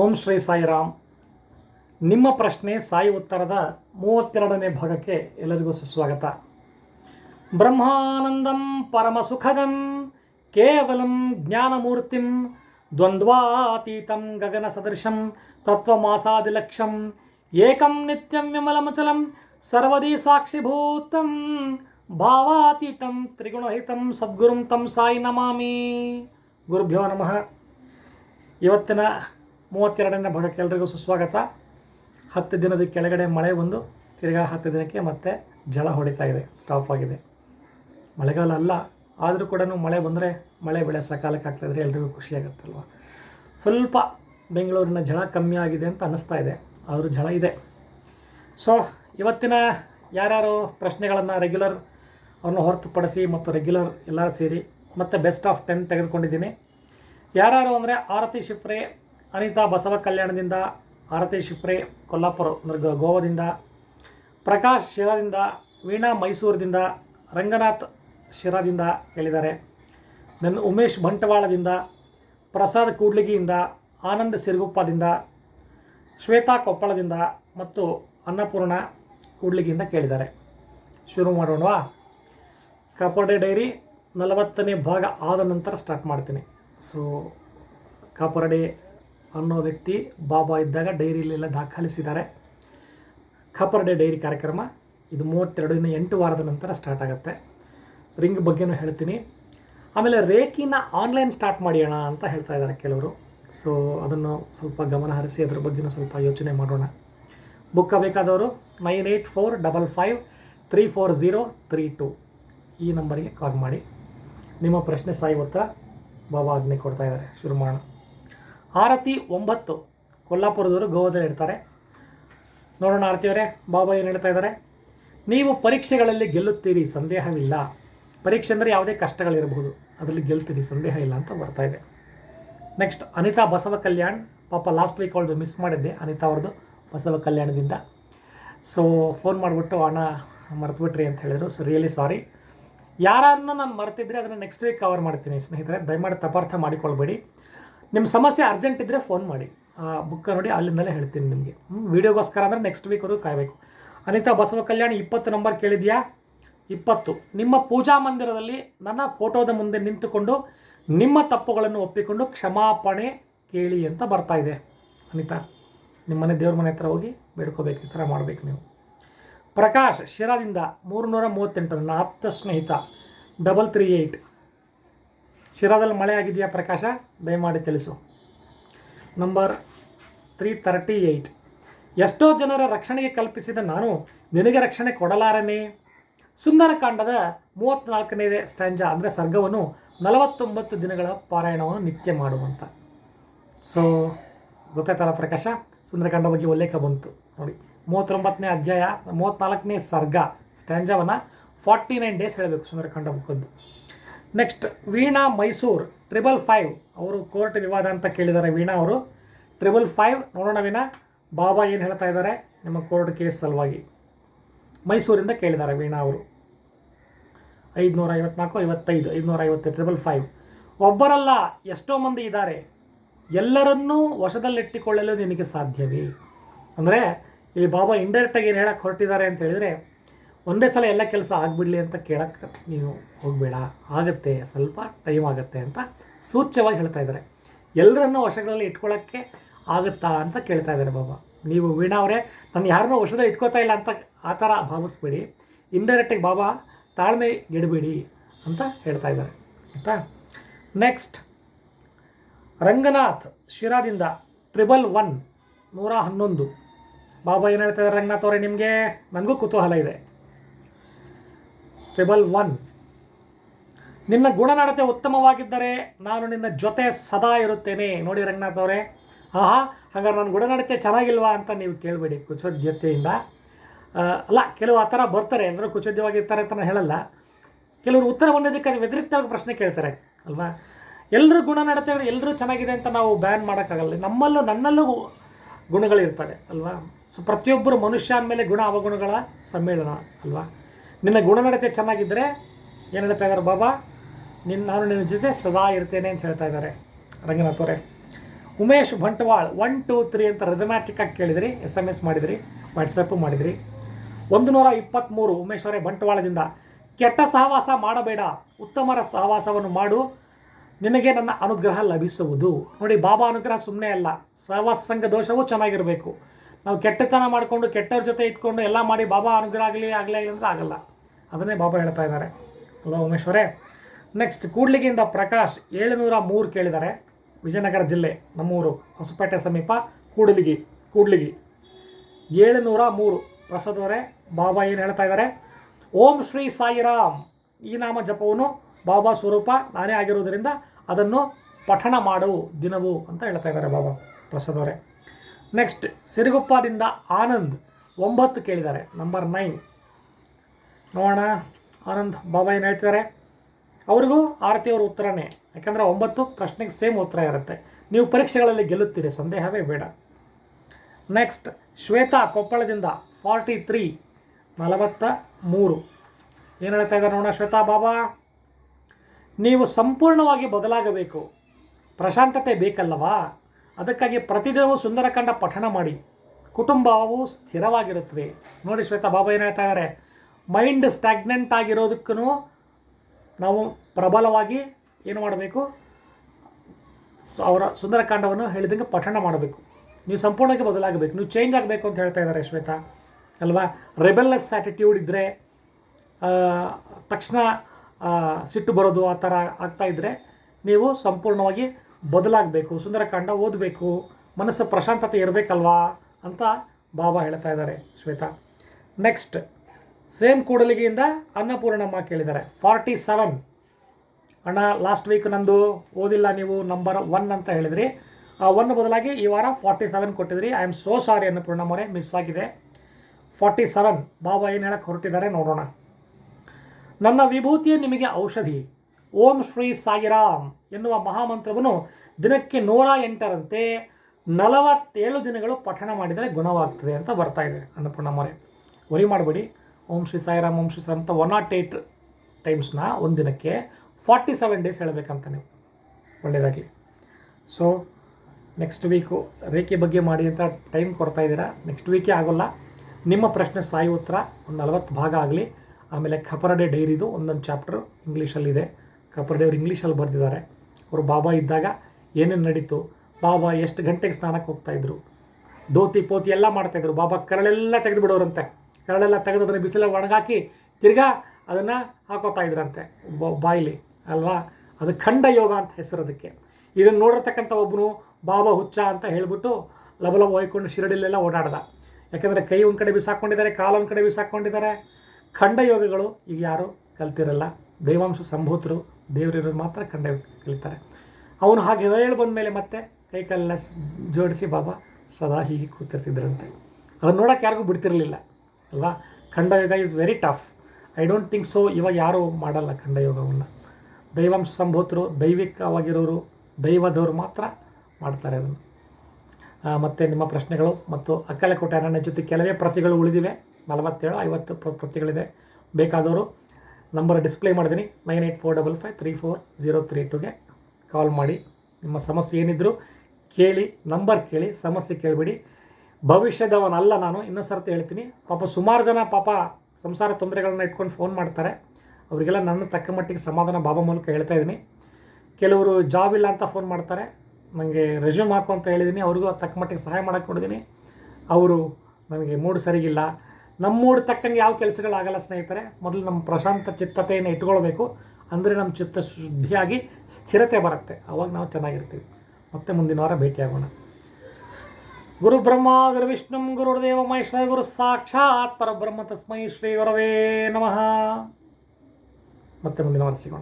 ಓಂ ಶ್ರೀ ಸಾಯಿರಾಮ್. ನಿಮ್ಮ ಪ್ರಶ್ನೆ ಸಾಯಿ ಉತ್ತರದ ಮೂವತ್ತೆರಡನೇ ಭಾಗಕ್ಕೆ ಎಲ್ಲರಿಗೂ ಸುಸ್ವಾಗತ. ಬ್ರಹ್ಮಾನಂದಂ ಪರಮಸುಖದಂ ಕೇವಲಂ ಜ್ಞಾನಮೂರ್ತಿಂ ದ್ವಂದ್ವಾತೀತಂ ಗಗನ ಸದೃಶಂ ತತ್ವಮಾಸಾದಿಲಕ್ಷಂ ಏಕಂ ನಿತ್ಯಂ ವಿಮಲಮಚಲಂ ಸರ್ವದಿ ಸಾಕ್ಷಿಭೂತಂ ಭಾವಾತೀತಂ ತ್ರಿಗುಣಹಿತಂ ಸದ್ಗುರುಂ ತಂ ಸಾಯಿ ನಮಾಮಿ. ಗುರುಭ್ಯೋ ನಮಃ. ಇವತ್ತಿನ ಮೂವತ್ತೆರಡನೇ ಭಾಗಕ್ಕೆ ಎಲ್ರಿಗೂ ಸುಸ್ವಾಗತ. ಹತ್ತು ದಿನದ ಕೆಳಗಡೆ ಮಳೆ ಬಂದು ತಿರ್ಗಾ ಹತ್ತು ದಿನಕ್ಕೆ ಮತ್ತೆ ಜಲ ಹೊಡಿತಾ ಇದೆ ಸ್ಟಾಪ್ ಆಗಿದೆ. ಮಳೆಗಾಲ ಅಲ್ಲ, ಆದರೂ ಕೂಡ ಮಳೆ ಬಂದರೆ ಮಳೆ ಬೆಳೆ ಸಕಾಲಕ್ಕೆ ಆಗ್ತಾಯಿದ್ರೆ ಎಲ್ರಿಗೂ ಖುಷಿಯಾಗುತ್ತಲ್ವ ಸ್ವಲ್ಪ ಬೆಂಗಳೂರಿನ ಜಳ ಕಮ್ಮಿ ಆಗಿದೆ ಅಂತ ಅನ್ನಿಸ್ತಾ ಇದೆ, ಆದರೂ ಜಳ ಇದೆ. ಸೊ ಇವತ್ತಿನ ಯಾರ್ಯಾರು ಪ್ರಶ್ನೆಗಳನ್ನು ರೆಗ್ಯುಲರ್ ಅವ್ರನ್ನ ಹೊರತುಪಡಿಸಿ ಮತ್ತು ರೆಗ್ಯುಲರ್ ಎಲ್ಲರೂ ಸೇರಿ ಮತ್ತು ಬೆಸ್ಟ್ ಆಫ್ ಟೆನ್ ತೆಗೆದುಕೊಂಡಿದ್ದೀನಿ. ಯಾರ್ಯಾರು ಅಂದರೆ ಆರತಿ ಶಿಫ್ರೆ ಅನಿತಾ ಬಸವ ಕಲ್ಯಾಣದಿಂದ ಆರತಿ ಶಿಪ್ರೆ ಕೊಲ್ಲಾಪುರ, ಅಂದರೆ ಗೋವಾದಿಂದ, ಪ್ರಕಾಶ್ ಶಿರಾದಿಂದ, ವೀಣಾ ಮೈಸೂರದಿಂದ ರಂಗನಾಥ್ ಶಿರಾದಿಂದ ಕೇಳಿದ್ದಾರೆ. ನನ್ನ ಉಮೇಶ್ ಬಂಟವಾಳದಿಂದ, ಪ್ರಸಾದ್ ಕೂಡ್ಲಿಗಿಯಿಂದ, ಆನಂದ್ ಸಿರುಗುಪ್ಪದಿಂದ, ಶ್ವೇತಾ ಕೊಪ್ಪಳದಿಂದ ಮತ್ತು ಅನ್ನಪೂರ್ಣ ಕೂಡ್ಲಿಗಿಯಿಂದ ಕೇಳಿದ್ದಾರೆ. ಶುರು ಮಾಡೋಣವಾ? ಕಾಪಾಡೆ ಡೈರಿ ನಲವತ್ತನೇ ಭಾಗ ಆದ ನಂತರ ಸ್ಟಾರ್ಟ್ ಮಾಡ್ತೀನಿ. ಸೊ ಕಾಪರ್ಡೆ ಅನ್ನೋ ವ್ಯಕ್ತಿ ಬಾಬಾ ಇದ್ದಾಗ ಡೈರಿಯಲ್ಲೆಲ್ಲ ದಾಖಲಿಸಿದ್ದಾರೆ. ಕಾಪರ್ಡೆ ಡೈರಿ ಕಾರ್ಯಕ್ರಮ ಇದು ಮೂವತ್ತೆರಡರಿಂದ ಎಂಟು ವಾರದ ನಂತರ ಸ್ಟಾರ್ಟ್ ಆಗುತ್ತೆ. ರಿಂಗ್ ಬಗ್ಗೆನೂ ಹೇಳ್ತೀನಿ. ಆಮೇಲೆ ರೇಖಿನ ಆನ್ಲೈನ್ ಸ್ಟಾರ್ಟ್ ಮಾಡೋಣ ಅಂತ ಹೇಳ್ತಾ ಇದ್ದಾರೆ ಕೆಲವರು. ಸೊ ಅದನ್ನು ಸ್ವಲ್ಪ ಗಮನ ಹರಿಸಿ, ಅದ್ರ ಬಗ್ಗೆನೂ ಸ್ವಲ್ಪ ಯೋಚನೆ ಮಾಡೋಣ. ಬುಕ್ ಬೇಕಾದವರು nine eight four double five three four zero three two ಈ ನಂಬರಿಗೆ ಕಾಲ್ ಮಾಡಿ. ನಿಮ್ಮ ಪ್ರಶ್ನೆ ಸಾಯಿ ಹತ್ರ ಬಾಬಾ ಆಜ್ಞೆ ಕೊಡ್ತಾ ಇದ್ದಾರೆ. ಶುರು ಮಾಡೋಣ. ಆರತಿ ಒಂಬತ್ತು ಕೊಲ್ಲಾಪುರದವರು ಗೋವಾದಲ್ಲಿ ಇರ್ತಾರೆ. ನೋಡೋಣ ಆರತಿಯವರೇ ಬಾಬಾ ಏನು ಹೇಳ್ತಾ ಇದ್ದಾರೆ? ನೀವು ಪರೀಕ್ಷೆಗಳಲ್ಲಿ ಗೆಲ್ಲುತ್ತೀರಿ, ಸಂದೇಹವಿಲ್ಲ. ಪರೀಕ್ಷೆ ಅಂದರೆ ಯಾವುದೇ ಕಷ್ಟಗಳಿರಬಹುದು, ಅದರಲ್ಲಿ ಗೆಲ್ತೀರಿ, ಸಂದೇಹ ಇಲ್ಲ ಅಂತ ಬರ್ತಾ ಇದೆ. ನೆಕ್ಸ್ಟ್ ಅನಿತಾ ಬಸವ ಕಲ್ಯಾಣ್. ಪಾಪ ಲಾಸ್ಟ್ ವೀಕ್ ಅವಳದು ಮಿಸ್ ಮಾಡಿದ್ದೆ, ಅನಿತಾ ಅವ್ರದ್ದು ಬಸವ ಕಲ್ಯಾಣದಿಂದ. ಸೊ ಫೋನ್ ಮಾಡಿಬಿಟ್ಟು ಅಣ್ಣ ಮರ್ತುಬಿಟ್ರಿ ಅಂತ ಹೇಳಿದರು. ಸೊ ರಿಯಲಿ ಸಾರಿ ಯಾರನ್ನು ನಾನು ಮರೆತಿದ್ರೆ ಅದನ್ನು ನೆಕ್ಸ್ಟ್ ವೀಕ್ ಕವರ್ ಮಾಡ್ತೀನಿ ಸ್ನೇಹಿತರೆ. ದಯಮಾಡಿ ತಪಾರ್ಥ ಮಾಡಿಕೊಳ್ಬೇಡಿ. ನಿಮ್ಮ ಸಮಸ್ಯೆ ಅರ್ಜೆಂಟ್ ಇದ್ದರೆ ಫೋನ್ ಮಾಡಿ. ಆ ಬುಕ್ಕ ನೋಡಿ ಅಲ್ಲಿಂದಲೇ ಹೇಳ್ತೀನಿ ನಿಮಗೆ. ವೀಡಿಯೋಗೋಸ್ಕರ ಅಂದರೆ ನೆಕ್ಸ್ಟ್ ವೀಕ್ವರೆಗೂ ಕಾಯಬೇಕು. ಅನಿತಾ ಬಸವ ಕಲ್ಯಾಣ ಇಪ್ಪತ್ತು ನಂಬರ್ ಕೇಳಿದ್ಯಾ? ಇಪ್ಪತ್ತು. ನಿಮ್ಮ ಪೂಜಾ ಮಂದಿರದಲ್ಲಿ ನನ್ನ ಫೋಟೋದ ಮುಂದೆ ನಿಂತುಕೊಂಡು ನಿಮ್ಮ ತಪ್ಪುಗಳನ್ನು ಒಪ್ಪಿಕೊಂಡು ಕ್ಷಮಾಪಣೆ ಕೇಳಿ ಅಂತ ಬರ್ತಾ ಇದೆ. ಅನಿತಾ, ನಿಮ್ಮನೆ ದೇವ್ರ ಮನೆ ಹತ್ರ ಹೋಗಿ ಬೇಡ್ಕೋಬೇಕು, ಈ ಥರ ಮಾಡಬೇಕು ನೀವು. ಪ್ರಕಾಶ್ ಶಿರಾದಿಂದ ಮೂರುನೂರ ಮೂವತ್ತೆಂಟು, ನನ್ನ ಆಪ್ತ ಸ್ನೇಹಿತ ಡಬಲ್ ತ್ರೀ ಏಯ್ಟ್ ಶಿರಾದಲ್ಲಿ ಮಳೆ ಆಗಿದೆಯಾ ಪ್ರಕಾಶ? ದಯಮಾಡಿ ತಿಳಿಸು. ನಂಬರ್ ತ್ರೀ ತರ್ಟಿ ಏಯ್ಟ್ ಎಷ್ಟೋ ಜನರ ರಕ್ಷಣೆಗೆ ಕಲ್ಪಿಸಿದ ನಾನು ನಿನಗೆ ರಕ್ಷಣೆ ಕೊಡಲಾರನೇ? ಸುಂದರಕಾಂಡದ ಮೂವತ್ತ್ನಾಲ್ಕನೇ ಸ್ಟ್ಯಾಂಜಾ ಅಂದರೆ ಸರ್ಗವನ್ನು ನಲವತ್ತೊಂಬತ್ತು ದಿನಗಳ ಪಾರಾಯಣವನ್ನು ನಿತ್ಯ ಮಾಡುವಂಥ ಸೊ ಗೊತ್ತಾಯ್ತಲ್ಲ ಪ್ರಕಾಶ? ಸುಂದರಕಾಂಡ ಬಗ್ಗೆ ಉಲ್ಲೇಖ ಬಂತು. ನೋಡಿ, ಮೂವತ್ತೊಂಬತ್ತನೇ ಅಧ್ಯಾಯ ಮೂವತ್ತ್ನಾಲ್ಕನೇ ಸರ್ಗ, ಸ್ಟ್ಯಾಂಜಾವನ್ನು ಫಾರ್ಟಿ ನೈನ್ ಡೇಸ್ ಹೇಳಬೇಕು Sundarakanda ಬುಕ್ಕದ್ದು. Next Veena Mysuru triple five ಅವರು ಕೋರ್ಟ್ ವಿವಾದ ಅಂತ ಕೇಳಿದ್ದಾರೆ ವೀಣಾ ಅವರು. ಟ್ರಿಬಲ್ ಫೈವ್ ನೋಡೋಣ ವೀಣಾ. ಬಾಬಾ ಏನು ಹೇಳ್ತಾ ಇದ್ದಾರೆ? ನಿಮ್ಮ ಕೋರ್ಟ್ ಕೇಸ್ ಸಲುವಾಗಿ. ಮೈಸೂರಿಂದ ಕೇಳಿದ್ದಾರೆ ವೀಣಾ ಅವರು. ಐದುನೂರ ಐವತ್ನಾಲ್ಕು ಐವತ್ತೈದು ಐದುನೂರ ಐವತ್ತು ಟ್ರಿಬಲ್ ಫೈವ್ ಒಬ್ಬರಲ್ಲ ಎಷ್ಟೋ ಮಂದಿ ಇದ್ದಾರೆ. ಎಲ್ಲರನ್ನೂ ವಶದಲ್ಲಿಟ್ಟುಕೊಳ್ಳಲು ನಿನಗೆ ಸಾಧ್ಯವೇ? ಅಂದರೆ ಇಲ್ಲಿ ಬಾಬಾ ಇಂಡೈರೆಕ್ಟಾಗಿ ಏನು ಹೇಳಕ್ಕೆ ಹೊರಟಿದ್ದಾರೆ ಅಂತ ಹೇಳಿದರೆ ಒಂದೇ ಸಲ ಎಲ್ಲ ಕೆಲಸ ಆಗಿಬಿಡಲಿ ಅಂತ ಕೇಳಕ್ಕೆ ನೀವು ಹೋಗಬೇಡ. ಆಗುತ್ತೆ, ಸ್ವಲ್ಪ ಟೈಮ್ ಆಗುತ್ತೆ ಅಂತ ಸೂಚ್ಯವಾಗಿ ಹೇಳ್ತಾ ಇದ್ದಾರೆ. ಎಲ್ಲರನ್ನೂ ವಶಗಳಲ್ಲಿ ಇಟ್ಕೊಳ್ಳೋಕ್ಕೆ ಆಗುತ್ತಾ ಅಂತ ಕೇಳ್ತಾ ಇದ್ದಾರೆ ಬಾಬಾ. ನೀವು ವೀಣಾ ಅವರೇ, ನಾನು ಯಾರನ್ನೂ ವಶದಲ್ಲಿ ಇಟ್ಕೋತಾ ಇಲ್ಲ ಅಂತ ಆ ಥರ ಭಾವಿಸ್ಬೇಡಿ. ಇಂಡೈರೆಕ್ಟಾಗಿ ಬಾಬಾ, ತಾಳ್ಮೆ ಗೆಡಬೇಡಿ ಅಂತ ಹೇಳ್ತಾ ಇದ್ದಾರೆ. ಆಯಿತಾ? ನೆಕ್ಸ್ಟ್ ರಂಗನಾಥ್ ಶಿರಾದಿಂದ ಟ್ರಿಬಲ್ ಒನ್ ನೂರ ಹನ್ನೊಂದು. ಬಾಬಾ ಏನು ಹೇಳ್ತಾ ಇದ್ದಾರೆ ರಂಗನಾಥ್ ಅವರೇ ನಿಮಗೆ? ನನಗೂ ಕುತೂಹಲ ಇದೆ. ಟ್ರಿಬಲ್ ಒನ್ ನಿನ್ನ ಗುಣನಡತೆ ಉತ್ತಮವಾಗಿದ್ದರೆ ನಾನು ನಿನ್ನ ಜೊತೆ ಸದಾ ಇರುತ್ತೇನೆ. ನೋಡಿ ರಂಗನಾಥ್ ಅವರೇ. ಆಹಾ, ಹಾಗಾದ್ರೆ ನನ್ನ ಗುಣನಡತೆ ಚೆನ್ನಾಗಿಲ್ವಾ ಅಂತ ನೀವು ಕೇಳಬೇಡಿ ಕುಚೋದ್ಯತೆಯಿಂದ. ಅಲ್ಲ, ಕೆಲವು ಆ ಥರ ಬರ್ತಾರೆ ಎಲ್ಲರೂ ಕುಚೋದ್ಯವಾಗಿರ್ತಾರೆ ಅಂತ ನಾನು ಹೇಳಲ್ಲ. ಕೆಲವರು ಉತ್ತರ ಬಂದಿದ್ದಕ್ಕೆ ಅದು ವ್ಯತಿರಿಕ್ತವಾಗಿ ಪ್ರಶ್ನೆ ಕೇಳ್ತಾರೆ, ಅಲ್ವಾ? ಎಲ್ಲರೂ ಗುಣನಡತೆ ಎಲ್ಲರೂ ಚೆನ್ನಾಗಿದೆ ಅಂತ ನಾವು ಬ್ಯಾನ್ ಮಾಡೋಕ್ಕಾಗಲ್ಲ. ನಮ್ಮಲ್ಲೂ ನನ್ನಲ್ಲೂ ಗುಣಗಳಿರ್ತವೆ, ಅಲ್ವಾ? ಸೊ ಪ್ರತಿಯೊಬ್ಬರು ಮನುಷ್ಯ ಅಂದಮೇಲೆ ಗುಣ ಅವಗುಣಗಳ ಸಮ್ಮೇಳನ, ಅಲ್ವಾ? ನಿನ್ನ ಗುಣನಡತೆ ಚೆನ್ನಾಗಿದ್ದರೆ ಏನು ಹೇಳ್ತಾ ಇದ್ದಾರೆ ಬಾಬಾ? ನಿನ್ನ ನಾನು ನಿನ್ನ ಜೊತೆ ಸದಾ ಇರ್ತೇನೆ ಅಂತ ಹೇಳ್ತಾ ಇದ್ದಾರೆ ರಂಗನಾಥ್ ಅವರೇ. Umesh Bantwal one two three ಅಂತ ರಿದಮ್ಯಾಟಿಕ್ ಆಗಿ ಕೇಳಿದ್ರಿ ಎಸ್ ಎಂ ಎಸ್ ಮಾಡಿದ್ರಿ ವಾಟ್ಸಪ್ಪು ಮಾಡಿದ್ರಿ. ಒಂದು ನೂರ ಇಪ್ಪತ್ತ್ಮೂರು ಉಮೇಶ್ ಅವರೇ ಬಂಟ್ವಾಳದಿಂದ, ಕೆಟ್ಟ ಸಹವಾಸ ಮಾಡಬೇಡ, ಉತ್ತಮರ ಸಹವಾಸವನ್ನು ಮಾಡು, ನಿನಗೆ ನನ್ನ ಅನುಗ್ರಹ ಲಭಿಸುವುದು. ನೋಡಿ, ಬಾಬಾ ಅನುಗ್ರಹ ಸುಮ್ಮನೆ ಅಲ್ಲ, ಸಹವಾಸ ಸಂಘ ದೋಷವೂ ಚೆನ್ನಾಗಿರಬೇಕು. ನಾವು ಕೆಟ್ಟತನ ಮಾಡಿಕೊಂಡು, ಕೆಟ್ಟವ್ರ ಜೊತೆ ಇಟ್ಕೊಂಡು ಎಲ್ಲ ಮಾಡಿ ಬಾಬಾ ಅನುಗ್ರಹ ಆಗಲಿ ಆಗಲಿ ಅಂದರೆ ಆಗಲ್ಲ. ಅದನ್ನೇ ಬಾಬಾ ಹೇಳ್ತಾ ಇದ್ದಾರೆ. ಅಲ್ವಾ ಉಮೇಶ್ವರೇ ನೆಕ್ಸ್ಟ್ ಕೂಡ್ಲಿಗಿಂದ ಪ್ರಕಾಶ್ ಏಳುನೂರ ಮೂರು ಕೇಳಿದ್ದಾರೆ. ವಿಜಯನಗರ ಜಿಲ್ಲೆ, ನಮ್ಮೂರು, ಹೊಸಪೇಟೆ ಸಮೀಪ, ಕೂಡಲಿಗಿ, ಕೂಡ್ಲಿಗಿ. ಏಳುನೂರ ಮೂರು. ಪ್ರಸಾದವರೇ ಬಾಬಾ ಏನು ಹೇಳ್ತಾ ಇದ್ದಾರೆ? ಓಂ ಶ್ರೀ ಸಾಯಿರಾಮ್. ಈ ನಾಮ ಜಪವನ್ನು ಬಾಬಾ ಸ್ವರೂಪ ನಾನೇ ಆಗಿರೋದರಿಂದ ಅದನ್ನು ಪಠಣ ಮಾಡು ದಿನವು ಅಂತ ಹೇಳ್ತಾ ಇದ್ದಾರೆ ಬಾಬಾ ಪ್ರಸಾದ್ ಅವರೇ. ನೆಕ್ಸ್ಟ್ ಸಿರಿಗುಪ್ಪದಿಂದ ಆನಂದ್. ಒಂಬತ್ತು ಕೇಳಿದ್ದಾರೆ. ನಂಬರ್ ನೈನ್ ನೋಡೋಣ. ಆನಂದ್ ಬಾಬಾ ಏನು ಹೇಳ್ತಿದ್ದಾರೆ? ಅವ್ರಿಗೂ ಆರತಿಯವ್ರ ಉತ್ತರನೇ. ಯಾಕಂದರೆ ಒಂಬತ್ತು ಪ್ರಶ್ನೆಗೆ ಸೇಮ್ ಉತ್ತರ ಇರುತ್ತೆ. ನೀವು ಪರೀಕ್ಷೆಗಳಲ್ಲಿ ಗೆಲ್ಲುತ್ತೀರಿ. ಸಂದೇಹವೇ ಬೇಡ. ನೆಕ್ಸ್ಟ್ ಶ್ವೇತಾ ಕೊಪ್ಪಳದಿಂದ ಫಾರ್ಟಿ ತ್ರೀ ನಲವತ್ತ ಮೂರು. ಏನು ಹೇಳ್ತಾ ಇದ್ದಾರೆ ನೋಡೋಣ ಶ್ವೇತಾ ಬಾಬಾ? ನೀವು ಸಂಪೂರ್ಣವಾಗಿ ಬದಲಾಗಬೇಕು. ಪ್ರಶಾಂತತೆ ಬೇಕಲ್ಲವಾ? ಅದಕ್ಕಾಗಿ ಪ್ರತಿದಿನವೂ ಸುಂದರಕಾಂಡ ಪಠಣ ಮಾಡಿ. ಕುಟುಂಬವು ಸ್ಥಿರವಾಗಿರುತ್ತದೆ. ನೋಡಿ ಶ್ವೇತಾ ಬಾಬಾ ಏನು ಹೇಳ್ತಾ ಇದ್ದಾರೆ ಮೈಂಡ್ ಸ್ಟ್ಯಾಗ್ನೆಂಟ್ ಆಗಿರೋದಕ್ಕೂ ನಾವು ಪ್ರಬಲವಾಗಿ ಏನು ಮಾಡಬೇಕು? ಅವರ ಸುಂದರಕಾಂಡವನ್ನು ಹೇಳಿದಂಗೆ ಪಠಣ ಮಾಡಬೇಕು. ನೀವು ಸಂಪೂರ್ಣವಾಗಿ ಬದಲಾಗಬೇಕು. ನೀವು ಚೇಂಜ್ ಆಗಬೇಕು ಅಂತ ಹೇಳ್ತಾ ಇದ್ದಾರೆ ಶ್ವೇತಾ. ಅಲ್ವಾ? ರೆಬೆಲ್ಲೆಸ್ ಆ್ಯಟಿಟ್ಯೂಡ್ ಇದ್ದರೆ ತಕ್ಷಣ ಸಿಟ್ಟು ಬರೋದು ಆ ಥರ ಆಗ್ತಾ ಇದ್ದರೆ ನೀವು ಸಂಪೂರ್ಣವಾಗಿ ಬದಲಾಗಬೇಕು, ಸುಂದರಕಾಂಡ ಓದಬೇಕು, ಮನಸ್ಸು ಪ್ರಶಾಂತತೆ ಇರಬೇಕಲ್ವಾ ಅಂತ ಬಾಬಾ ಹೇಳ್ತಾ ಇದ್ದಾರೆ ಶ್ವೇತಾ. ನೆಕ್ಸ್ಟ್ ಸೇಮ್ ಕೂಡಲಿಗೆಯಿಂದ ಅನ್ನಪೂರ್ಣಮ್ಮ ಕೇಳಿದ್ದಾರೆ. ಫಾರ್ಟಿ ಸೆವೆನ್ ಅಣ್ಣ ಲಾಸ್ಟ್ ವೀಕ್ ನಂದು ಓದಿಲ್ಲ ನೀವು ನಂಬರ್ ಒನ್ ಅಂತ ಹೇಳಿದ್ರಿ. ಆ ಒನ್ ಬದಲಾಗಿ ಈ ವಾರ ಫಾರ್ಟಿ ಸೆವೆನ್ ಕೊಟ್ಟಿದ್ರಿ. ಐ ಆಮ್ ಸೋ ಸಾರಿ ಅನ್ನಪೂರ್ಣಮ್ಮರೇ ಮಿಸ್ ಆಗಿದೆ. ಫಾರ್ಟಿ ಸೆವೆನ್ ಬಾಬಾ ಏನು ಹೇಳಕ್ಕೆ ಹೊರಟಿದ್ದಾರೆ ನೋಡೋಣ. ನನ್ನ ವಿಭೂತಿಯೇ ನಿಮಗೆ ಔಷಧಿ. ಓಂ ಶ್ರೀ ಸಾಯಿರಾಮ್. ಎನ್ನುವ ಮಹಾಮಂತ್ರವನ್ನು ದಿನಕ್ಕೆ ನೂರ ಎಂಟರಂತೆ ನಲವತ್ತೇಳು ದಿನಗಳು ಪಠಣ ಮಾಡಿದರೆ ಗುಣವಾಗ್ತದೆ ಅಂತ ಬರ್ತಾ ಇದೆ ಅನ್ನಪೂರ್ಣಮ್ಮರೇ ವರಿ ಮಾಡಬೇಡಿ. ಓಂ ಶ್ರೀ ಸಾಯಿರಾಮ್, ಓಂ ಶ್ರೀ ಸಾಯಿರಾಮ್ ಅಂತ ಒನ್ ನಾಟ್ ಏಯ್ಟ್ ಟೈಮ್ಸ್ನ ಒಂದು ದಿನಕ್ಕೆ ಫಾರ್ಟಿ ಸೆವೆನ್ ಡೇಸ್ ಹೇಳಬೇಕಂತ ನೀವು. ಒಳ್ಳೆಯದಾಗಲಿ ಸೊ ನೆಕ್ಸ್ಟ್ ವೀಕು ರೇಖೆ ಬಗ್ಗೆ ಮಾಡಿ ಅಂತ ಟೈಮ್ ಕೊಡ್ತಾ ಇದ್ದೀರಾ? ನೆಕ್ಸ್ಟ್ ವೀಕೇ ಆಗೋಲ್ಲ. ನಿಮ್ಮ ಪ್ರಶ್ನೆ ಸಾಯಿ ಉತ್ತರ ಒಂದು ನಲವತ್ತು ಭಾಗ ಆಗಲಿ. ಆಮೇಲೆ ಖಪರಡೆ ಡೈರಿದು ಒಂದೊಂದು ಚಾಪ್ಟರ್ ಇಂಗ್ಲೀಷಲ್ಲಿದೆ ಖಪರಡೆ ಅವ್ರು ಇಂಗ್ಲೀಷಲ್ಲಿ ಬರೆದಿದ್ದಾರೆ. ಅವರು ಬಾಬಾ ಇದ್ದಾಗ ಏನೇನು ನಡೀತು? ಬಾಬಾ ಎಷ್ಟು ಗಂಟೆಗೆ ಸ್ನಾನಕ್ಕೆ ಹೋಗ್ತಾಯಿದ್ರು ದೋತಿ ಪೋತಿ ಎಲ್ಲ ಮಾಡ್ತಾಯಿದ್ರು ಬಾಬಾ ಕರಳೆಲ್ಲ ತೆಗೆದು ಬಿಡೋರಂತೆ. ಕರಳೆಲ್ಲ ತೆಗೆದು ಅದನ್ನು ಬಿಸಿಲಲ್ಲಿ ಒಣಗಾಕಿ ತಿರ್ಗಾ ಅದನ್ನು ಹಾಕೋತಾ ಇದ್ರಂತೆ. ಬಾಯಿಲಿ, ಅಲ್ವಾ? ಅದು ಖಂಡ ಯೋಗ ಅಂತ ಹೆಸರು ಅದಕ್ಕೆ. ಇದನ್ನು ನೋಡಿರ್ತಕ್ಕಂಥ ಒಬ್ಬನು ಬಾಬಾ ಹುಚ್ಚ ಅಂತ ಹೇಳಿಬಿಟ್ಟು ಲಬಲಬ ಹೊಯ್ಕೊಂಡು ಶಿರಡಿಲೆಲ್ಲ ಓಡಾಡ್ದ. ಯಾಕಂದರೆ ಕೈ ಒಂದು ಕಡೆ ಬಿಸಾಕೊಂಡಿದ್ದಾರೆ, ಕಾಲು ಒಂದು ಕಡೆ ಬಿಸಾಕೊಂಡಿದ್ದಾರೆ. ಖಂಡ ಯೋಗಗಳು ಈಗ ಯಾರು ಕಲ್ತಿರಲ್ಲ. ದೈವಾಂಶ ಸಂಭೂತರು ದೇವರಿರೋರು ಮಾತ್ರ ಕಂಡೆ ಕಲಿತಾರೆ. ಅವನು ಹಾಗೆ ಹೇಳಿ ಬಂದ ಮೇಲೆ ಮತ್ತೆ ಕೈಕಾಲೆಲ್ಲ ಜೋಡಿಸಿ ಬಾಬಾ ಸದಾ ಹೀಗೆ ಕೂತಿರ್ತಿದ್ರಂತೆ. ಅದನ್ನು ನೋಡೋಕೆ ಯಾರಿಗೂ ಬಿಡ್ತಿರಲಿಲ್ಲ, ಅಲ್ವಾ? ಖಂಡಯೋಗ is very tough I don't think so ಇವಾಗ ಯಾರೂ ಮಾಡಲ್ಲ ಖಂಡಯೋಗವನ್ನು. ದೈವಾಂಶ ಸಂಭೂತರು ದೈವಿಕವಾಗಿರೋರು, ದೈವದವರು ಮಾತ್ರ ಮಾಡ್ತಾರೆ ಅದನ್ನು. ಮತ್ತು ನಿಮ್ಮ ಪ್ರಶ್ನೆಗಳು ಮತ್ತು ಅಕ್ಕಲಕೋಟೆ ಅರಣ್ಯ ಜೊತೆ ಕೆಲವೇ ಪ್ರತಿಗಳು ಉಳಿದಿವೆ. ನಲವತ್ತೇಳು, ಐವತ್ತು ಪ್ರ- ಪ್ರತಿಗಳಿದೆ. ಬೇಕಾದವರು ನಂಬರ್ ಡಿಸ್ಪ್ಲೇ ಮಾಡಿದ್ದೀನಿ nine eight four double five three four zero three ಟುಗೆ call ಮಾಡಿ. ನಿಮ್ಮ ಸಮಸ್ಯೆ ಏನಿದ್ರು ಕೇಳಿ ನಂಬರ್ ಕೇಳಿ, ಸಮಸ್ಯೆ ಕೇಳಿಬಿಡಿ. ಭವಿಷ್ಯದವನಲ್ಲ ನಾನು, ಇನ್ನೊಂದು ಸರ್ತಿ ಹೇಳ್ತೀನಿ. ಪಾಪ ಸುಮಾರು ಜನ ಪಾಪ ಸಂಸಾರ ತೊಂದರೆಗಳನ್ನ ಇಟ್ಕೊಂಡು ಫೋನ್ ಮಾಡ್ತಾರೆ. ಅವರಿಗೆಲ್ಲ ನನ್ನ ತಕ್ಕ ಮಟ್ಟಿಗೆ ಸಮಾಧಾನ ಬಾಬಾ ಮೂಲಕ ಹೇಳ್ತಾ ಇದ್ದೀನಿ. ಕೆಲವರು ಜಾಬ್ ಇಲ್ಲ ಅಂತ ಫೋನ್ ಮಾಡ್ತಾರೆ. ನನಗೆ ರೆಸ್ಯೂಮ್ ಹಾಕು ಅಂತ ಹೇಳಿದ್ದೀನಿ. ಅವ್ರಿಗೂ ತಕ್ಕ ಮಟ್ಟಿಗೆ ಸಹಾಯ ಮಾಡಕ್ಕೆ ನೋಡಿದ್ದೀನಿ. ಅವರು ನನಗೆ ಮೂಡ್ ಸರಿಗಿಲ್ಲ. ನಮ್ಮ ಮೂಡ್ ತಕ್ಕಂಗೆ ಯಾವ ಕೆಲಸಗಳಾಗಲ್ಲ ಸ್ನೇಹಿತರೆ, ಮೊದಲು ನಮ್ಮ ಪ್ರಶಾಂತ ಚಿತ್ತತೆಯನ್ನು ಇಟ್ಕೊಳ್ಬೇಕು. ಅಂದರೆ ನಮ್ಮ ಚಿತ್ತ ಶುದ್ಧಿಯಾಗಿ ಸ್ಥಿರತೆ ಬರುತ್ತೆ. ಅವಾಗ ನಾವು ಚೆನ್ನಾಗಿರ್ತೀವಿ. ಮತ್ತೆ ಮುಂದಿನ ವಾರ ಭೇಟಿಯಾಗೋಣ. ಗುರು ಬ್ರಹ್ಮ, ಗುರು ವಿಷ್ಣು ಗುರುದೇವ ಮಹೇಶ್ವರ, ಗುರು ಸಾಕ್ಷಾತ್ ಪರಬ್ರಹ್ಮ, ತಸ್ಮೈ ಶ್ರೀ ಗುರವೇ ನಮಃ. ಮತ್ತೆ ಮುಂದಿನ ವಾರ ಸಿಗೋಣ.